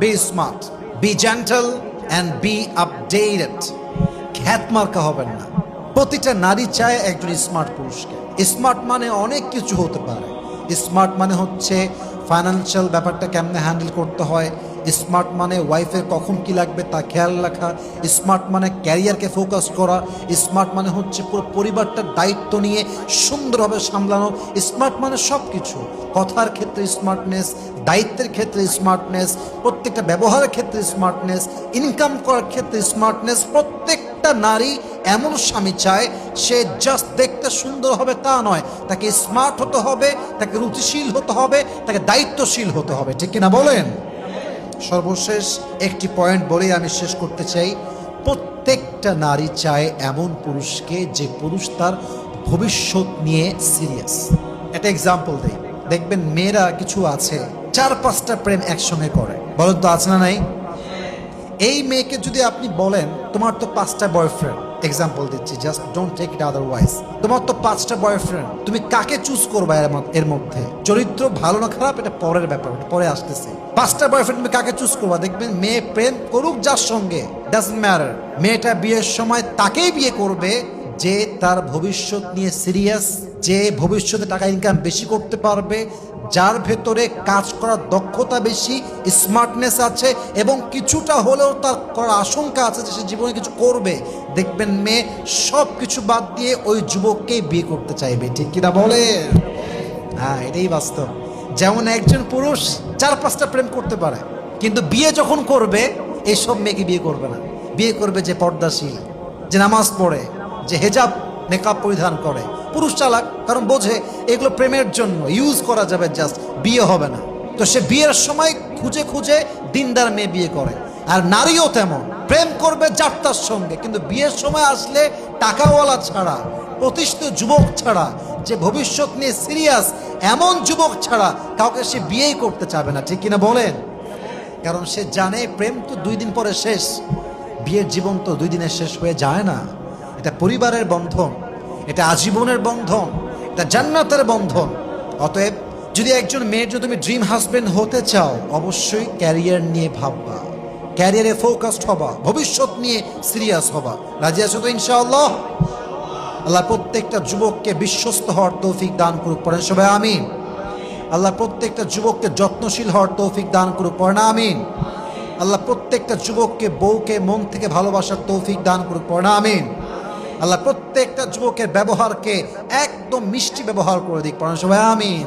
Be smart be gentle and be updated খ্যাত মার্কা হবেন না। প্রতিটা নারী চায় একজন স্মার্ট পুরুষকে। স্মার্ট মানে অনেক কিছু হতে পারে। স্মার্ট মানে হচ্ছে ফাইন্যান্সিয়াল ব্যাপারটা কেমনে হ্যান্ডেল করতে হয় স্মার্ট মানে ওয়াইফের কখন কি লাগবে তা খেয়াল রাখা, স্মার্ট মানে ক্যারিয়ারকে ফোকাস করা, স্মার্ট মানে হচ্ছে পুরো পরিবারটার দায়িত্ব নিয়ে সুন্দরভাবে সামলানো, স্মার্ট মানে সব কিছু কথার ক্ষেত্রে স্মার্টনেস দায়িত্বের ক্ষেত্রে স্মার্টনেস প্রত্যেকটা ব্যবহারের ক্ষেত্রে স্মার্টনেস ইনকাম করার ক্ষেত্রে স্মার্টনেস প্রত্যেকটা নারী এমন স্বামী চায়, সে জাস্ট দেখতে সুন্দর হবে তা নয়। তাকে স্মার্ট হতে হবে, তাকে রুচিশীল হতে হবে, তাকে দায়িত্বশীল হতে হবে। ঠিক কিনা বলেন? সর্বশেষ একটি পয়েন্ট বলেই আমি শেষ করতে চাই। প্রত্যেকটা নারী চায় এমন পুরুষকে যে পুরুষ তার ভবিষ্যৎ নিয়ে সিরিয়াস একটা এক্সাম্পল দেই। দেখবেন মেয়েরা কিছু আছে, চার পাঁচটা প্রেম একসঙ্গে করে। বলেন তো, আছে না নাই? এই মেয়েকে যদি আপনি বলেন, তোমার তো পাঁচটা বয়ফ্রেন্ড এক্সাম্পল দিচ্ছি just don't take it otherwise তোমার তো পাঁচটা বয়ফ্রেন্ড তুমি কাকে চুজ করবা এর মধ্যে- চরিত্র ভালো না খারাপ, এটা পরের ব্যাপার পরে আসতেছে। পাঁচটা বয়ফ্রেন্ড তুমি কাকে চুজ করবা? দেখবেন মেয়ে প্রেম করুক যার সঙ্গে ডাজন্ট ম্যাটার মেয়েটা বিয়ের সময় তাকেই বিয়ে করবে যে তার ভবিষ্যৎ নিয়ে সিরিয়াস যে ভবিষ্যতে টাকা ইনকাম বেশি করতে পারবে যার ভেতরে কাজ করার দক্ষতা বেশি স্মার্টনেস আছে এবং কিছুটা হলেও তার করার আশঙ্কা আছে যে সে জীবনে কিছু করবে। দেখবেন মেয়ে সব কিছু বাদ দিয়ে ওই যুবককেই বিয়ে করতে চাইবে। ঠিক কিনা বলে? হ্যাঁ এটাই বাস্তব। যেমন একজন পুরুষ চার পাঁচটা প্রেম করতে পারে, কিন্তু বিয়ে যখন করবে এইসব মেয়েকে বিয়ে করবে না। বিয়ে করবে যে পর্দাশীল, যে নামাজ পড়ে, যে হেজাব, মেকআপ পরিধান করে। পুরুষ চালাক, কারণ বোঝে এগুলো প্রেমের জন্য ইউজ করা যাবে জাস্ট বিয়ে হবে না। তো সে বিয়ের সময় খুঁজে খুঁজে দিনদার মেয়ে বিয়ে করে। আর নারীও তেমন, প্রেম করবে যাত্রার সঙ্গে, কিন্তু বিয়ের সময় আসলে টাকাওয়ালা ছাড়া, প্রতিষ্ঠিত যুবক ছাড়া, যে ভবিষ্যৎ নিয়ে সিরিয়াস এমন যুবক ছাড়া কাউকে সে বিয়েই করতে চাবে না, ঠিক কিনা বলেন? কারণ সে জানে প্রেম তো দুই দিন পরে শেষ, বিয়ের জীবন তো দুই দিনে শেষ হয়ে যায় না। এটা পরিবারের বন্ধন। এটা আজীবনের বন্ধন, এটা জান্নাতের বন্ধন। অতএব, যদি একজন মেয়ের যদি তুমি ড্রিম হাজবেন্ড হতে চাও, অবশ্যই ক্যারিয়ার নিয়ে ভাববা। ক্যারিয়ারে ফোকাসড হবা, ভবিষ্যৎ নিয়ে সিরিয়াস হবা। রাজি আছো তো ইনশাআল্লাহ? আল্লাহ প্রত্যেকটা যুবককে বিশ্বস্ত হওয়ার তৌফিক দান করুক, পড়েন সবাই, আমিন। আল্লাহ প্রত্যেকটা যুবককে যত্নশীল হওয়ার তৌফিক দান করুক, পড়েন, আমিন। আল্লাহ প্রত্যেকটা যুবককে বউকে মন থেকে ভালোবাসার তৌফিক দান করুক, পড়েন, আমিন। আল্লাহ প্রত্যেকটা যুবকের ব্যবহারকে একদম মিষ্টি ব্যবহার করে দিক। পড়েন সবাই আমিন।